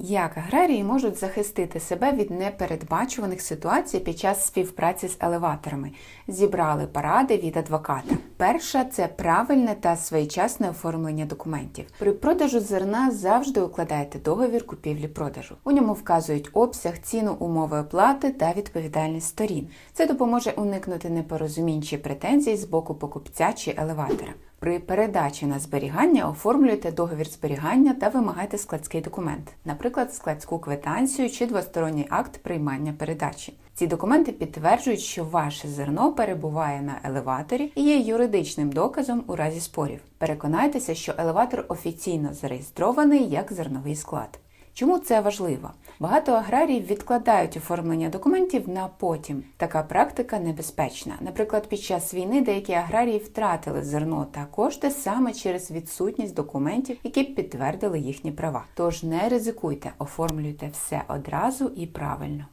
Як аграрії можуть захистити себе від непередбачуваних ситуацій під час співпраці з елеваторами? Зібрали поради від адвоката. Перша це правильне та своєчасне оформлення документів. При продажу зерна завжди укладаєте договір купівлі-продажу. У ньому вказують обсяг, ціну, умови оплати та відповідальність сторін. Це допоможе уникнути непорозумінь чи претензій з боку покупця чи елеватора. При передачі на зберігання оформлюйте договір зберігання та вимагайте складський документ, наприклад, складську квитанцію чи двосторонній акт приймання передачі. Ці документи підтверджують, що ваше зерно перебуває на елеваторі і є юридичним доказом у разі спорів. Переконайтеся, що елеватор офіційно зареєстрований як зерновий склад. Чому це важливо? Багато аграріїв відкладають оформлення документів на потім. Така практика небезпечна. Наприклад, під час війни деякі аграрії втратили зерно та кошти саме через відсутність документів, які б підтвердили їхні права. Тож не ризикуйте, оформлюйте все одразу і правильно.